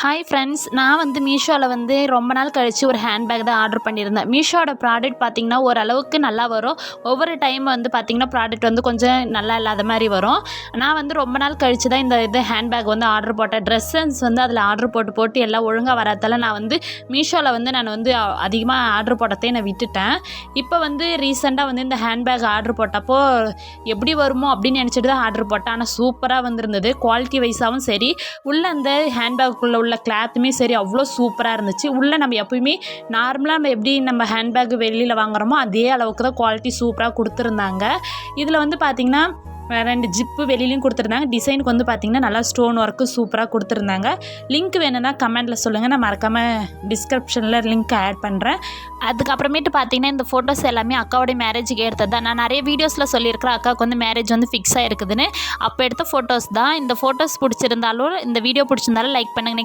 Hi friends நான் வந்து மீஷோவில் வந்து ரொம்ப நாள் கழித்து ஒரு ஹேண்ட்பேக் தான் ஆர்டர் பண்ணியிருந்தேன். மீஷோட ப்ராடக்ட் பார்த்திங்கன்னா ஓரளவுக்கு நல்லா வரும். ஒவ்வொரு டைம் வந்து பார்த்திங்கன்னா ப்ராடக்ட் வந்து கொஞ்சம் நல்லா இல்லாத மாதிரி வரும். நான் வந்து ரொம்ப நாள் கழித்து தான் இந்த இது ஹேண்ட்பேக் வந்து ஆர்டர் போட்டேன். ட்ரெஸ்ஸஸ் வந்து அதில் ஆர்டர் போட்டு போட்டு எல்லாம் ஒழுங்காக வராதால நான் வந்து மீஷோவில் வந்து நான் வந்து அதிகமாக ஆர்டர் போட்டதே நான் விட்டுட்டேன். இப்போ வந்து ரீசெண்டாக வந்து இந்த ஹேண்ட்பேக் ஆர்டர் போட்டப்போ எப்படி வருமோ அப்படின்னு நினச்சிட்டு தான் ஆர்டர் போட்டேன். ஆனால் சூப்பராக வந்திருந்தது. குவாலிட்டி வைஸாகவும் சரி. உள்ளே அந்த ஹேண்ட்பேக்குள்ளே உள்ள உள்ள கிளாத்துமே சரி அவ்வளோ சூப்பராக இருந்துச்சு. உள்ளே நம்ம எப்பயுமே நார்மலாக நம்ம எப்படி நம்ம ஹேண்ட்பேக் வெளியில் வாங்குறோமோ அதே அளவுக்கு தான் குவாலிட்டி சூப்பராக கொடுத்துருந்தாங்க. இதில் வந்து பார்த்திங்கன்னா ரெண்டு ஜிப்பு வெளியிலையும் கொடுத்துருந்தாங்க. டிசைனுக்கு வந்து பார்த்திங்கன்னா நல்லா ஸ்டோன் ஒர்க்கு சூப்பராக கொடுத்துருந்தாங்க. லிங்க் வேணும்னா கமெண்ட்டில் சொல்லுங்கள் நான் மறக்காமல் டிஸ்கிரிப்ஷனில் லிங்க் ஆட் பண்ணுறேன் அதுக்கப்புறமேட்டு பார்த்தீங்கன்னா இந்த ஃபோட்டோஸ் எல்லாமே அக்காவோடைய மேரேஜுக்கு எடுத்தது தான். நான் நிறைய வீடியோஸில் சொல்லியிருக்கிறேன் அக்காவுக்கு வந்து மேரேஜ் வந்து ஃபிக்ஸ் ஆகிருக்குதுன்னு அப்போ எடுத்த ஃபோட்டோஸ் தான். இந்த ஃபோட்டோஸ் பிடிச்சிருந்தாலும் இந்த வீடியோ பிடிச்சிருந்தாலும் லைக் பண்ணுங்க.